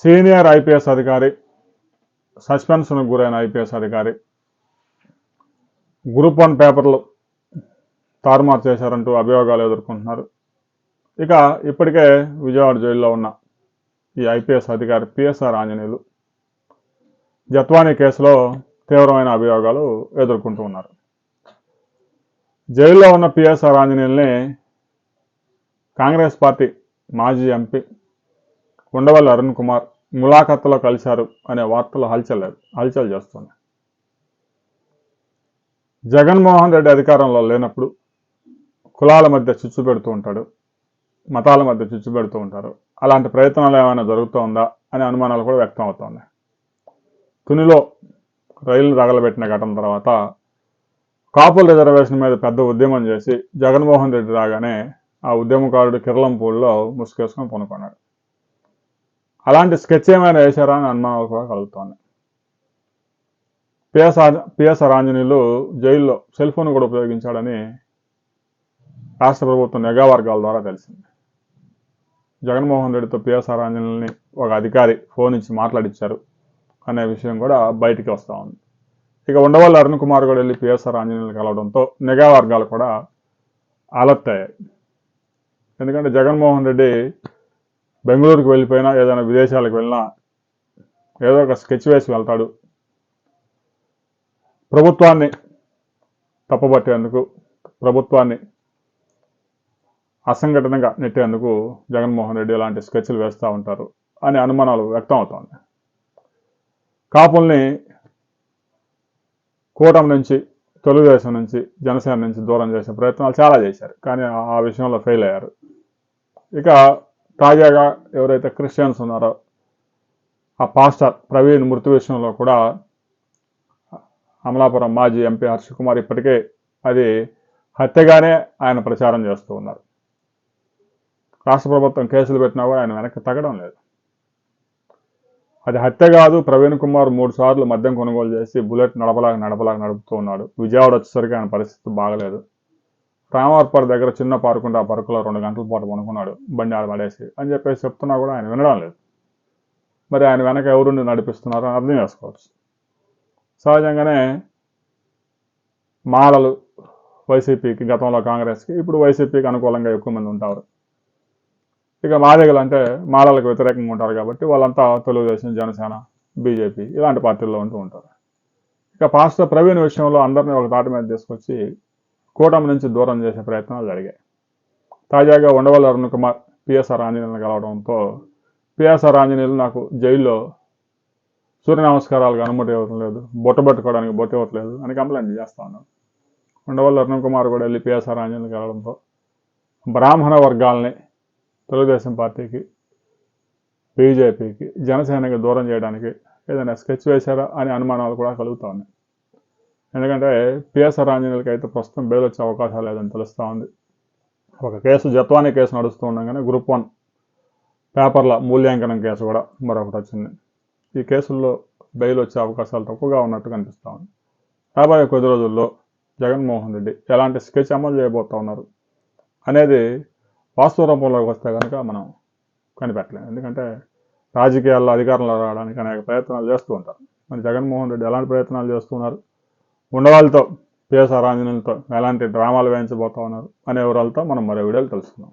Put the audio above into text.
Senior IPS అధికారి సస్పెన్షన్కు గురైన IPS అధికారి గ్రూప్ వన్ పేపర్లు తారుమారు చేశారంటూ అభియోగాలు ఎదుర్కొంటున్నారు. ఇక ఇప్పటికే విజయవాడ జైల్లో ఉన్న ఈ ఐపీఎస్ అధికారి పిఎస్ఆర్ ఆంజనేయులు జత్వానీ కేసులో తీవ్రమైన అభియోగాలు ఎదుర్కొంటూ ఉన్నారు. జైల్లో ఉన్న పిఎస్ఆర్ ఆంజనేయుల్ని కాంగ్రెస్ పార్టీ మాజీ ఎంపీ ఉండవల్లి అరుణ్ కుమార్ ములాఖత్తులో కలిశారు అనే వార్తలు హల్చల్ హల్చల్ చేస్తున్నాయి. జగన్మోహన్ రెడ్డి అధికారంలో లేనప్పుడు కులాల మధ్య చిచ్చు పెడుతూ ఉంటాడు మతాల మధ్య చిచ్చు పెడుతూ ఉంటారు. అలాంటి ప్రయత్నాలు ఏమైనా జరుగుతూ ఉందా అనే అనుమానాలు కూడా వ్యక్తం అవుతున్నాయి. తునిలో రైలు తగలబెట్టిన ఘటన తర్వాత కాపుల రిజర్వేషన్ మీద పెద్ద ఉద్యమం చేసి జగన్మోహన్ రెడ్డి రాగానే ఆ ఉద్యమకారుడు కిరళంపూడిలో ముసుగేసుకొని పనుకున్నాడు. అలాంటి స్కెచ్ ఏమైనా వేశారా అని అనుమానాలు కూడా కలుగుతోంది. పిఎస్ఆర్ పిఎస్ఆర్ ఆంజనేయులు జైల్లో సెల్ ఫోన్ కూడా ఉపయోగించాడని రాష్ట్ర ప్రభుత్వం నిఘా వర్గాల ద్వారా తెలిసింది. జగన్మోహన్ రెడ్డితో పిఎస్ఆర్ ఆంజనేయుల్ని ఒక అధికారి ఫోన్ ఇచ్చి మాట్లాడిచ్చారు అనే విషయం కూడా బయటికి వస్తూ ఉంది. ఇక ఉండవల్లి అరుణ్ కుమార్ కూడా వెళ్ళి పిఎస్ఆర్ ఆంజనేయులు కలవడంతో నిఘా వర్గాలు కూడా అలర్ట్ అయ్యాయి. ఎందుకంటే జగన్మోహన్ రెడ్డి బెంగళూరుకు వెళ్ళిపోయినా ఏదైనా విదేశాలకు వెళ్ళినా ఏదో ఒక స్కెచ్ వేసి వెళ్తాడు. ప్రభుత్వాన్ని తప్పబట్టేందుకు ప్రభుత్వాన్ని అసంఘటనగా నెట్టేందుకు జగన్మోహన్ రెడ్డి ఇలాంటి స్కెచ్లు వేస్తూ ఉంటారు అనే అనుమానాలు వ్యక్తం అవుతోంది. కాపుల్ని కూటమి నుంచి తెలుగుదేశం నుంచి జనసేన నుంచి దూరం చేసే ప్రయత్నాలు చాలా చేశారు. కానీ ఆ- ఆ విషయంలో ఫెయిల్ అయ్యారు. ఇక తాజాగా ఎవరైతే క్రిస్టియన్స్ ఉన్నారో ఆ పాస్టర్ ప్రవీణ్ మృతి విషయంలో కూడా అమలాపురం మాజీ ఎంపీ హర్ష కుమార్ ఇప్పటికే అది హత్యగానే ఆయన ప్రచారం చేస్తూ ఉన్నారు. రాష్ట్ర ప్రభుత్వం కేసులు పెట్టినా కూడా ఆయన వెనక్కి తగ్గడం లేదు. అది హత్య కాదు ప్రవీణ్ కుమార్ మూడు సార్లు మద్యం కొనుగోలు చేసి బుల్లెట్ నడపలాగా నడపలాగా నడుపుతూ ఉన్నాడు. విజయవాడ వచ్చేసరికి ఆయన పరిస్థితి బాగలేదు. రామవర్పర్ దగ్గర చిన్న పార్క్ ఉంటే ఆ పార్కులో రెండు గంటల పాటు పనుకున్నాడు బండి ఆడ పడేసి. అని చెప్పేసి చెప్తున్నా కూడా ఆయన వినడం లేదు. మరి ఆయన వెనక ఎవరుండి నడిపిస్తున్నారో అని అర్థం చేసుకోవచ్చు. సహజంగానే మాలలు వైసీపీకి గతంలో కాంగ్రెస్కి ఇప్పుడు వైసీపీకి అనుకూలంగా ఎక్కువ మంది ఉంటారు. ఇక మాదిగలు అంటే మాలలకు వ్యతిరేకంగా ఉంటారు కాబట్టి వాళ్ళంతా తెలుగుదేశం జనసేన బీజేపీ ఇలాంటి పార్టీల్లో ఉంటూ ఉంటారు. ఇక పాస్టర్ ప్రవీణ్ విషయంలో అందరినీ ఒక తాటి మీద తీసుకొచ్చి కూటమి నుంచి దూరం చేసే ప్రయత్నాలు జరిగాయి. తాజాగా ఉండవల్లి అరుణ్ కుమార్ పిఎస్ఆర్ ఆంజనేయులను కలవడంతో పిఎస్ఆర్ ఆంజనేయులు నాకు జైల్లో సూర్య నమస్కారాలకు అనుమతి ఇవ్వటం లేదు బొట్ట పెట్టుకోవడానికి బొట్ట ఇవ్వట్లేదు అని కంప్లైంట్ చేస్తా ఉన్నాను. ఉండవల్లి అరుణ్ కుమార్ కూడా వెళ్ళి పిఎస్ఆర్ ఆంజనేయులు కలవడంతో బ్రాహ్మణ వర్గాల్ని తెలుగుదేశం పార్టీకి బీజేపీకి జనసేనకి దూరం చేయడానికి ఏదైనా స్కెచ్ వేశారా అనే అనుమానాలు కూడా కలుగుతూ ఉన్నాయి. ఎందుకంటే పిఎస్ఆర్ ఆంజనేయులకి అయితే ప్రస్తుతం బెయిల్ వచ్చే అవకాశాలు లేదని తెలుస్తూ ఉంది. ఒక కేసు జత్వాని కేసు నడుస్తూ ఉండగానే గ్రూప్ వన్ పేపర్ల మూల్యాంకనం కేసు కూడా మరొకటి వచ్చింది. ఈ కేసుల్లో బెయిల్ వచ్చే అవకాశాలు తక్కువగా ఉన్నట్టు కనిపిస్తూ ఉంది. రాబోయే కొద్ది రోజుల్లో జగన్మోహన్ రెడ్డి ఎలాంటి స్కెచ్ అమలు చేయబోతా ఉన్నారు అనేది వాస్తవ రూపంలోకి వస్తే కనుక మనం కనిపెట్టలేం. ఎందుకంటే రాజకీయాల్లో అధికారంలో రావడానికి అనేక ప్రయత్నాలు చేస్తూ ఉంటారు. మరి జగన్మోహన్ రెడ్డి ఎలాంటి ప్రయత్నాలు చేస్తున్నారు ఉండవాళ్ళతో పిఎస్ఆర్ ఆంజనేయులతో ఎలాంటి డ్రామాలు వేయించబోతా ఉన్నారు అనే వివరాలతో మనం మరో వీడియోలు తెలుసుకుందాం